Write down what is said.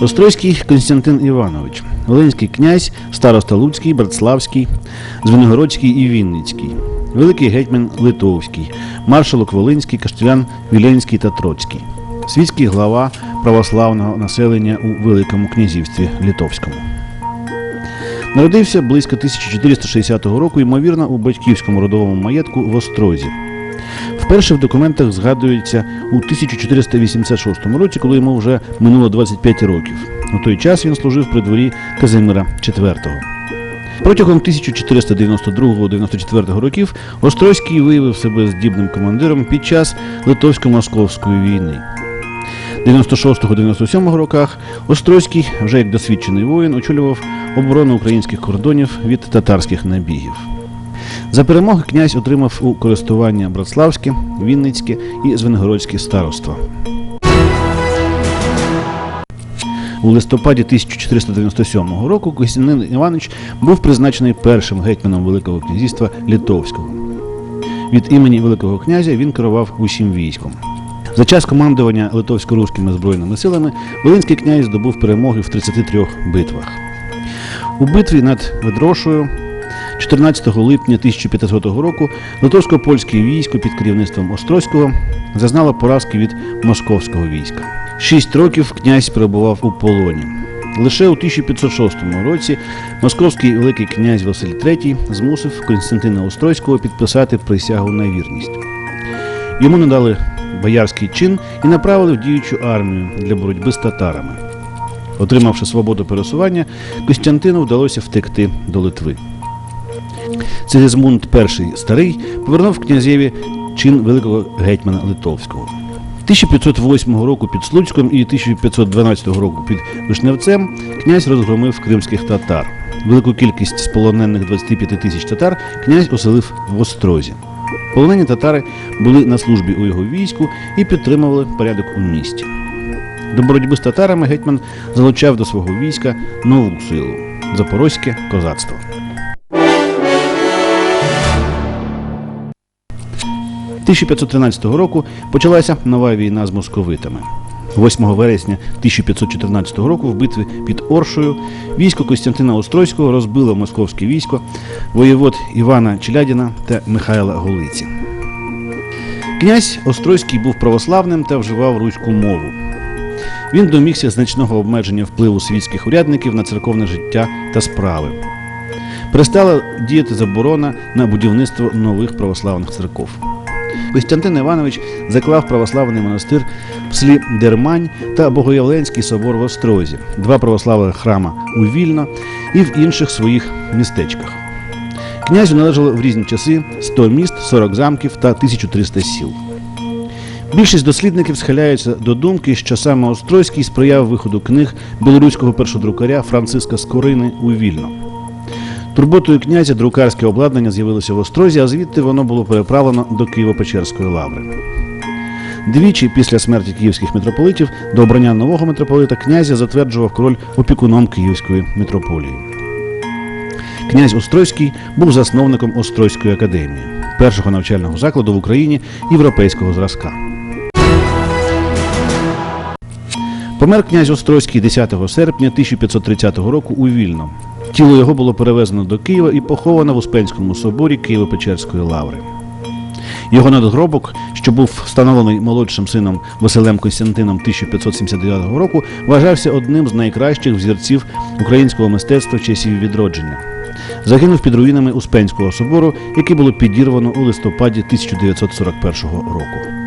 Острозький Константин Іванович, Волинський князь, староста Луцький, Братславський, Звенигородський і Вінницький, Великий гетьман Литовський, маршалок Волинський, Каштелян Віленський та Троцький, світський глава православного населення у Великому князівстві Литовському. Народився близько 1460 року, ймовірно, у батьківському родовому маєтку в Острозі. Вперше в документах згадується у 1486 році, коли йому вже минуло 25 років. У той час він служив при дворі Казимира IV. Протягом 1492-94 років Острозький виявив себе здібним командиром під час Литовсько-Московської війни. 96-97 роках Острозький, вже як досвідчений воїн, очолював оборону українських кордонів від татарських набігів. За перемоги князь отримав у користування Братславське, Вінницьке і Звенигородське староства. У листопаді 1497 року Костянтин Іванович був призначений першим гетьманом Великого князівства Литовського. Від імені Великого князя він керував усім військом. За час командування литовсько-руськими збройними силами Волинський князь здобув перемоги в 33 битвах. У битві над Ведрошою 14 липня 1500 року литовсько-польське військо під керівництвом Острозького зазнало поразки від московського війська. Шість років князь перебував у полоні. Лише у 1506 році московський великий князь Василь III змусив Константина Острозького підписати присягу на вірність. Йому надали боярський чин і направили в діючу армію для боротьби з татарами. Отримавши свободу пересування, Костянтину вдалося втекти до Литви. Сигизмунд І старий повернув князеві чин великого гетьмана Литовського. 1508 року під Случком і 1512 року під Вишневцем князь розгромив кримських татар. Велику кількість з полонених 25 тисяч татар князь оселив в Острозі. Полонені татари були на службі у його війську і підтримували порядок у місті. До боротьби з татарами гетьман залучав до свого війська нову силу запорозьке козацтво. 1513 року почалася нова війна з московитами. 8 вересня 1514 року в битві під Оршою військо Костянтина Острозького розбило московське військо воєвод Івана Челядіна та Михайла Голиці. Князь Острозький був православним та вживав руську мову. Він домігся значного обмеження впливу світських урядників на церковне життя та справи. Перестала діяти заборона на будівництво нових православних церков. Костянтин Іванович заклав православний монастир в селі Дермань та Богоявленський собор в Острозі, два православних храма у Вільно і в інших своїх містечках. Князю належало в різні часи 100 міст, 40 замків та 1300 сіл. Більшість дослідників схиляються до думки, що саме Острозький сприяв виходу книг білоруського першодрукаря Франциска Скорини у Вільно. Турботою князя друкарське обладнання з'явилося в Острозі, а звідти воно було переправлено до Києво-Печерської лаври. Двічі після смерті київських митрополитів до обрання нового митрополита князя затверджував король опікуном Київської митрополії. Князь Острозький був засновником Острозької академії, першого навчального закладу в Україні європейського зразка. Помер князь Острозький 10 серпня 1530 року у Вільно. Тіло його було перевезено до Києва і поховано в Успенському соборі Києво-Печерської лаври. Його надгробок, що був встановлений молодшим сином Василем Костянтином 1579 року, вважався одним з найкращих взірців українського мистецтва часів відродження. Загинув під руїнами Успенського собору, який було підірвано у листопаді 1941 року.